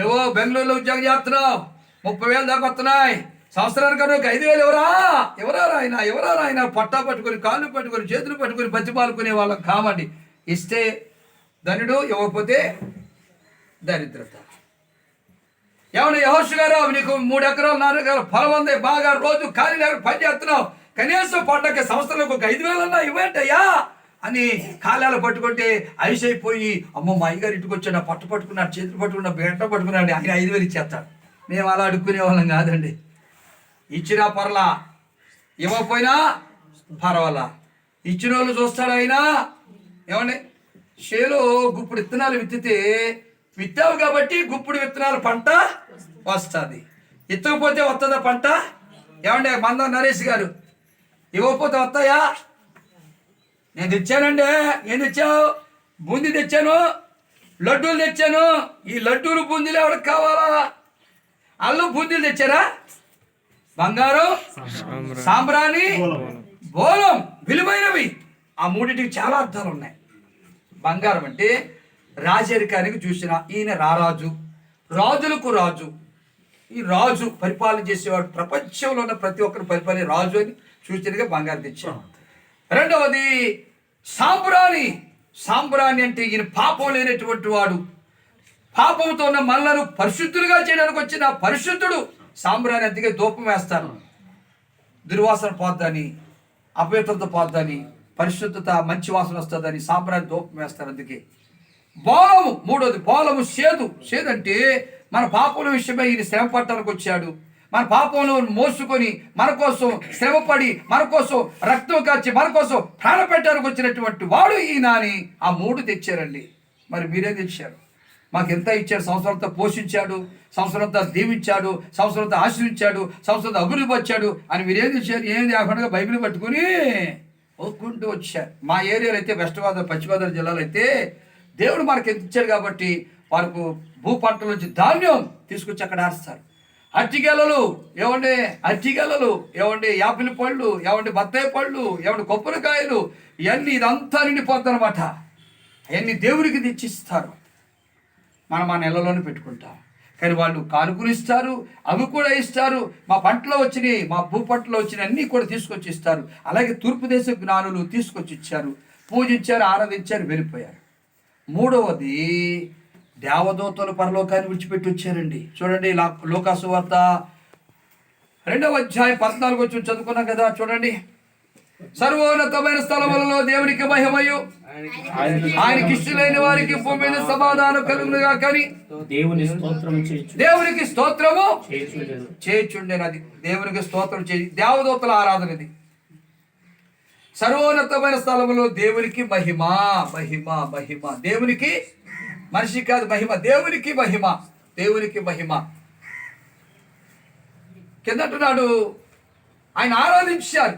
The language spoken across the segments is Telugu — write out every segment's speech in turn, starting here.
నువ్వు బెంగళూరులో ఉద్యోగం చేస్తున్నావు. ముప్పై వేలు దాకా వస్తున్నాయి. సంవత్సరానికి నువ్వు ఐదు వేలు ఎవరా? ఎవరా ఆయన ఎవరా ఆయన పట్టా పట్టుకొని కాళ్ళు పట్టుకొని చేతులు పట్టుకొని బతిపాలుకునే వాళ్ళకి కామండి. ఇస్తే ధనుడు ఇవ్వకపోతే దరిద్రత. ఏమన్నా యహోష్ గారు నీకు మూడు ఎకరాలు నాలుగు ఎకరాలు పొలం ఉంది. బాగా రోజు ఖాళీ లేకుండా పని చేస్తున్నావు. కనీసం పండగ సంవత్సరాలకు ఒక ఐదు వేలన్నా ఇవ్వంటయ్యా అని కాలాలు పట్టుకుంటే ఐస్ అయిపోయి అమ్మో మా అయ్యగారు ఇంటికి వచ్చాడు పట్టు పట్టుకున్నాడు చేతులు పట్టుకున్నాడు బెట్ట పట్టుకున్నాడు ఆయన ఐదు వేలు ఇచ్చేస్తాడు మేము అలా అడుక్కునే వాళ్ళం కాదండి. ఇచ్చినా పర్లా ఇవ్వకపోయినా పర్వాలా. ఇచ్చిన వాళ్ళు చూస్తాడు ఆయన. ఏమండి? షేలో గుప్పుడు విత్తనాలు విత్తితే విత్తావు కాబట్టి గుప్పుడు విత్తనాలు పంట వస్తుంది. ఎత్తకపోతే వస్తుందా పంట? ఏమండి? మంద నరేష్ గారు. ఇవ్వకపోతే వస్తాయా? నేను తెచ్చానండి ఏం తెచ్చావు. బూందీ తెచ్చాను లడ్డూలు తెచ్చాను. ఈ లడ్డూలు బూందీలు ఎవరికి కావాలా? అల్లు బూందీలు తెచ్చారా? బంగారం సాంబ్రాణి. బోలం విలువైనవి. ఆ మూడింటికి చాలా అర్థాలు ఉన్నాయి. బంగారం అంటే రాజరికానికి చూసిన ఈయన రారాజు రాజులకు రాజు. ఈ రాజు పరిపాలన చేసేవాడు ప్రపంచంలో ఉన్న ప్రతి ఒక్కరు పరిపాలన రాజు అని సూచనగా బంగారం తెచ్చాడు రెండవది సాంబ్రాణి సాంబ్రాణి అంటే ఈయన పాపం లేనటువంటి వాడు. పాపంతో ఉన్న మనలను పరిశుద్ధులుగా చేయడానికి వచ్చిన పరిశుద్ధుడు. సాంబ్రాణి అందుకే దూపం వేస్తాను. దుర్వాసన పోద్దని అపవిత్రత పోద్దని పరిశుద్ధత మంచి వాసన వస్తుందని సాంబ్రాణి దూపం వేస్తారు అందుకే. బోలము మూడోది బోలము సేదు. సేదు అంటే మన పాపల విషయమై ఈయన శ్రమ పట్టడానికి వచ్చాడు. మన పాపంలో మోసుకొని మన కోసం శ్రమపడి మన కోసం రక్తం కాచి మన కోసం ప్రాణ పెట్టడానికి వచ్చినటువంటి వాడు ఈయన అని ఆ మూడు తెచ్చారండి. మరి మీరే తెచ్చారు. మాకు ఎంత ఇచ్చాడు సంవత్సరంతో పోషించాడు సంవత్సరంతో దీవించాడు సంవత్సరంతో ఆశ్రయించాడు సంవత్సరంతో అభివృద్ధి వచ్చాడు అని మీరేం తెచ్చారు ఏం లేకుండా బైబిల్ పట్టుకుని ఒక్కుంటూ వచ్చారు. మా ఏరియాలో అయితే వెస్ట్ గోదావరి పశ్చిమ గోదావరి జిల్లాలో అయితే దేవుడు మనకి ఎంత ఇచ్చాడు కాబట్టి వారికి భూ పంటల నుంచి ధాన్యం తీసుకొచ్చి అక్కడ ఆస్తారు అట్టిగెలలు ఏమండి అట్టిగెలలు ఏమండి యాపిల్ పళ్ళు ఏమండి బత్తాయి పళ్ళు ఏమండి కొబ్బరికాయలు ఇవన్నీ ఇదంతా నిండిపోద్ది అనమాట అవన్నీ దేవుడికి తెచ్చిస్తారు. మనం మా నెలలోనే పెట్టుకుంటాం. కానీ వాళ్ళు కానుకలు ఇస్తారు అవి కూడా ఇస్తారు. మా పంటలో వచ్చినాయి మా భూ పంటలో వచ్చిన అన్నీ కూడా తీసుకొచ్చి ఇస్తారు అలాగే తూర్పు దేశ జ్ఞానులు తీసుకొచ్చి ఇచ్చారు పూజించారు ఆరాధించారు వెళ్ళిపోయారు. మూడవది దేవదూతలు పరలోకాన్ని విడిచిపెట్టి వచ్చారండి. చూడండి లోకాసు వార్త రెండవ అధ్యాయం పద్నాలుగు వచ్చి చదువుకున్నాం కదా చూడండి. సర్వోన్నతమైన స్థలములలో దేవునికి మహిమయు. ఆయనకి ఇష్టలైన వారికి భూమి మీద సమాధానం కలుగునుగా కానీ దేవుని స్తోత్రం దేవునికి స్తోత్రము చేయచుండెను. చేయుచుండేనది దేవునికి స్తోత్రం చేయి. దేవదూతల ఆరాధన ఇది. సర్వోన్నతమైన స్థలములో దేవునికి మహిమ మహిమ మహిమ. దేవునికి మనిషి కాదు మహిమ. దేవునికి మహిమ. దేవునికి మహిమ. కిందటున్నాడు ఆయన ఆరాధించారు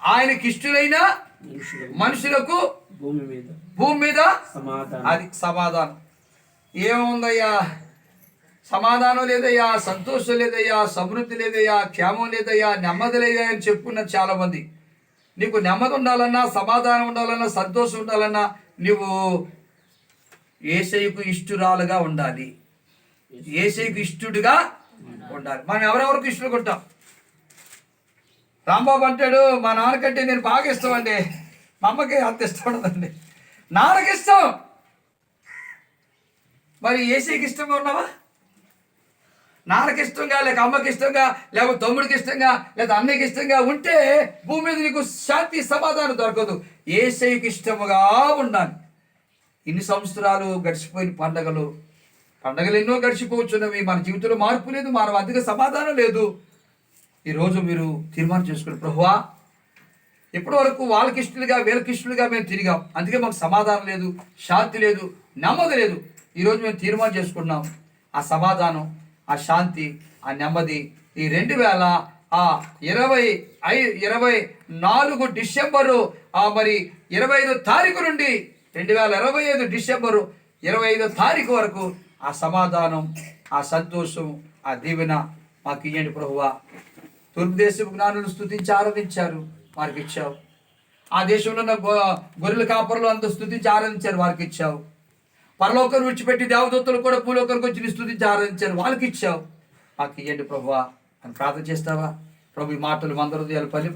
ఆయనకి ఇష్టలైన మనుషులు మనుషులకు భూమి మీద భూమి మీద సమాధానం. అది సమాధానం. ఏముందయ్యా? సమాధానం లేదయ్యా సంతోషం లేదయ్యా సమృద్ధి లేదయ్యా క్షేమం లేదయ్యా నెమ్మది లేదయ్యా అని చెప్పుకున్నారు చాలా మంది నీకు నెమ్మది ఉండాలన్నా సమాధానం ఉండాలన్నా సంతోషం ఉండాలన్నా నువ్వు ఏసైకు ఇష్టురాలుగా ఉండాలి. ఏసైకు ఇష్టుడిగా ఉండాలి. మనం ఎవరెవరికి ఇష్టలు కొంటాం రాంబాబు అంటాడు మా నాన్నకంటే నేను బాగా ఇష్టం అండి. మా అమ్మకి అంత ఇష్టం ఉండదండి. నాన్నకి ఇష్టం? మరి ఏసీకి ఇష్టంగా ఉన్నావా? నాన్నకి ఇష్టంగా లేక అమ్మకి ఇష్టంగా లేకపోతే తమ్ముడికి ఇష్టంగా లేదా అన్నకి ఇష్టంగా ఉంటే భూమి మీద నీకు శాంతి సమాధానం దొరకదు. ఏసైకి ఇష్టముగా ఉండాలి. ఇన్ని సంవత్సరాలు గడిచిపోయిన పండగలు పండగలు ఎన్నో గడిచిపోవచ్చున్నవి మన జీవితంలో మార్పు లేదు మన అధిక సమాధానం లేదు. ఈరోజు మీరు తీర్మానం చేసుకోండి ప్రభువా ఇప్పటి వరకు వాళ్ళకి ఇష్టలుగా వీళ్ళకి ఇష్టలుగా మేము తిరిగాం. అందుకే మాకు సమాధానం లేదు శాంతి లేదు నెమ్మది లేదు. ఈరోజు మేము తీర్మానం చేసుకున్నాం. ఆ సమాధానం ఆ శాంతి ఆ నెమ్మది ఈ రెండు వేల ఆ ఇరవై ఐ ఇరవై నాలుగు డిసెంబరు ఆ మరి ఇరవై ఐదు తారీఖు నుండి రెండు వేల ఇరవై ఐదు డిసెంబరు ఇరవై ఐదో తారీఖు వరకు ఆ సమాధానం ఆ సంతోషం ఆ దీవెన మాకు ఇయ్యండి ప్రభువా. తూర్పు దేశపు జ్ఞానులు స్థుతించి ఆరాధించారు వారికి ఇచ్చావు ఆ దేశంలో ఉన్న గొ- గొర్రెల కాపరులు అంత స్థుతించి ఆరాధించారు వారికి ఇచ్చావు పరలోకం విడిచిపెట్టి దేవదత్తులు కూడా పూలోకరికి వచ్చి నీ స్తుతించి ఆరాధించారు వాళ్ళకి ఇచ్చావు మాకు ఇయ్యండి ప్రభువా. అని ప్రార్థన చేస్తావా? ప్రభు ఈ మాటలు మందరు పని